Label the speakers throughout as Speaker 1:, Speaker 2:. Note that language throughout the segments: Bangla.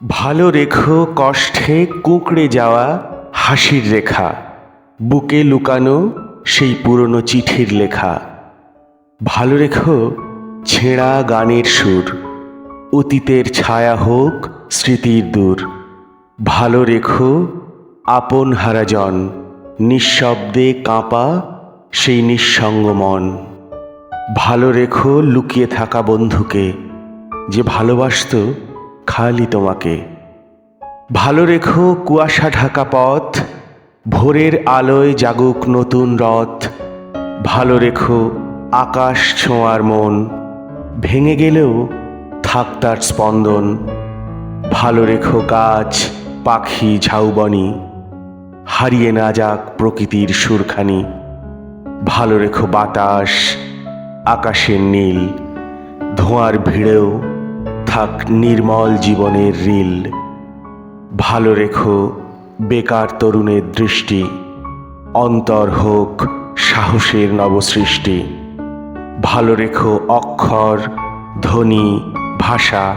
Speaker 1: ভালো রেখো কষ্টে কুঁকড়ে যাওয়া হাসির রেখা, বুকে লুকানো সেই পুরনো চিঠির লেখা। ভালো রেখো ছেঁড়া গানের সুর, অতীতের ছায়া হোক স্মৃতির দূর। ভালো রেখো আপন হারাজন, নিঃশব্দে কাঁপা সেই নিঃসঙ্গ মন। ভালো রেখো লুকিয়ে থাকা বন্ধুকে, যে ভালোবাসত খালি তোমাকে। ভালো রেখো কুয়াশা ঢাকা পথ, ভোরের আলোয় জাগুক নতুন রথ। ভালো রেখো আকাশ ছোঁয়ার মন, ভেঙে গেলেও থাক তার স্পন্দন। ভালো রেখো গাছ, পাখি, ঝাউবনি, হারিয়ে না যাক প্রকৃতির সুরখানি। ভালো রেখো বাতাস, আকাশের নীল, ধোঁয়ার ভিড়েও থাক নির্মল জীবনের রিল। ভালো রেখো, বেকার তরুণের দৃষ্টি। অন্তর হোক সাহসের নবসৃষ্টি। ভালো রেখো অক্ষর, ধ্বনি, ভাষা,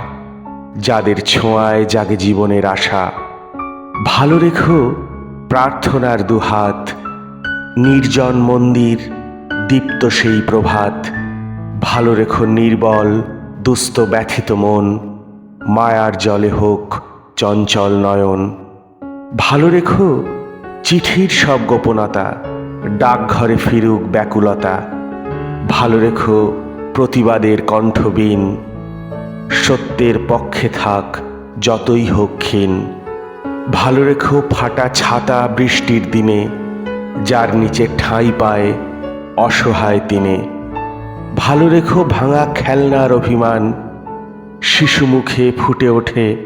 Speaker 1: যাদের ছোঁয়ায় জাগে জীবনের আশা। ভালো রেখো প্রার্থনার দুহাত, নির্জন মন্দির, দীপ্ত সেই প্রভাত। ভালো রেখো নির্বল দুস্থ ব্যথিত মন, মায়ার জলে হোক চঞ্চল নয়ন। ভালো রেখো, চিঠির সব গোপনতা, ডাকঘরে ফিরুক ব্যাকুলতা। ভালো রেখো, প্রতিবাদের কণ্ঠবিন। সত্যের পক্ষে থাক যতই হোক ক্ষীণ। ভালো রেখো, ফাটা ছাতা বৃষ্টির দিনে, যার নিচে ঠাঁই পায় অসহায় তিনে ভালো রেখো ভাঙা খেলনার অভিমান। শিশু মুখে ফুটে ওঠে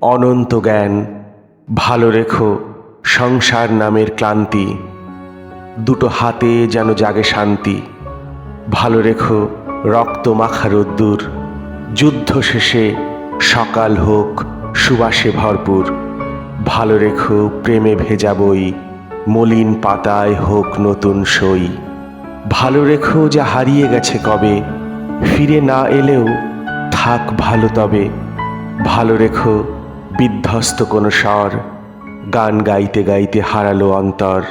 Speaker 1: অনন্ত জ্ঞান। ভালো রেখো সংসার নামের ক্লান্তি। দুটো হাতে যেন জাগে শান্তি। ভালো রেখো রক্ত মাখা রোদ্দুর। যুদ্ধ শেষে সকাল হোক, সুবাসে ভরপুর। ভালো রেখো প্রেমে ভেজা বই, মলিন পাতায় হোক নতুন সই। ভালো রেখো যা হারিয়ে গেছে কবে। ফিরে না এলেও থাক ভালো তবে। ভালো রেখো বিধ্বস্ত কোনো স্বর। গান গাইতে গাইতে হারালো অন্তর।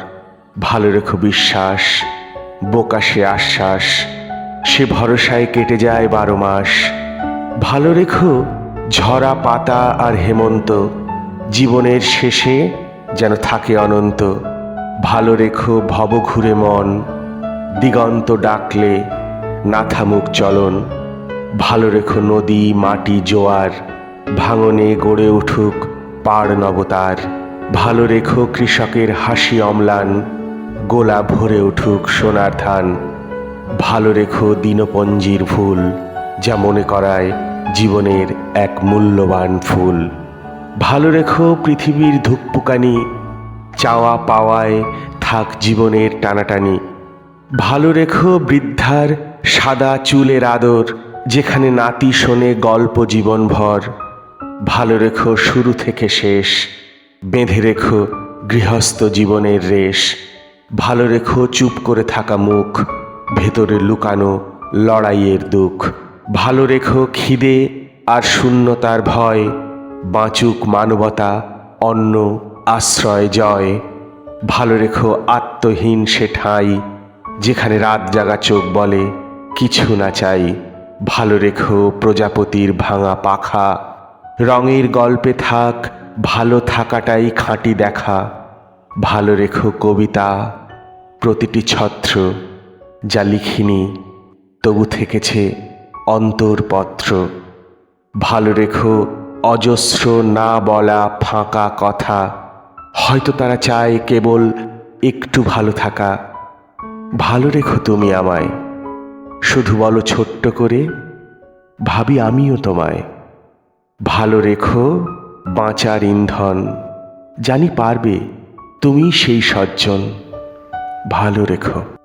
Speaker 1: ভালো রেখো বিশ্বাস বোকা সে আশ্বাস। সে ভরসায় কেটে যায় বারো মাস। ভালো রেখো ঝরা পাতা আর হেমন্ত। জীবনের শেষে যেন থাকে অনন্ত। ভালো রেখো ভব ঘুরে মন। দিগন্ত ডাকলে না থামুক চলন। ভালো রেখো নদী, মাটি, জোয়ার, ভাঙনে গড়ে উঠুক পাড় নবতার। ভালো রেখো কৃষকের হাসি অম্লান, গোলা ভরে উঠুক সোনার ধান। ভালো রেখো দিনপঞ্জির ফুল, যা মনে করায় জীবনের এক মূল্যবান ফুল। ভালো রেখো পৃথিবীর ধুকপুকানি চাওয়া পাওয়ায় থাক জীবনের টানাটানি। ভালো রেখো বৃদ্ধার সাদা চুলের আদর, যেখানে নাতি শোনে গল্প জীবনভর। ভালো রেখো শুরু থেকে শেষ, বেঁধে রেখো গৃহস্থ জীবনের রেশ। ভালো রেখো চুপ করে থাকা মুখ, ভেতরে লুকানো লড়াইয়ের দুঃখ। ভালো রেখো খিদে আর শূন্যতার ভয়, বাঁচুক মানবতা, অন্ন, আশ্রয়, জয়। ভালো রেখো আত্মহীন সে ঠাঁই যেখানে রাত জাগা চোখ বলে, কিছু না চাই। ভালো রেখো প্রজাপতির ভাঙা পাখা। রঙের গল্পে থাক, ভালো থাকাটাই খাঁটি দেখা। ভালো রেখো কবিতা, প্রতিটি ছত্র যা লিখিনি, তবু থেকেছে অন্তরপত্র। ভালো রেখো অজস্র না বলা ফাঁকা কথা। হয়তো তারা চায় কেবল একটু ভালো থাকা। ভালো রেখো তুমি আমায়। শুধু বলো ছোট্ট করে, ভাবি আমিও তোমায়। ভালো রেখো, বাঁচার ইন্ধন, জানি পারবে তুমি সেই সজ্জন। ভালো রেখো।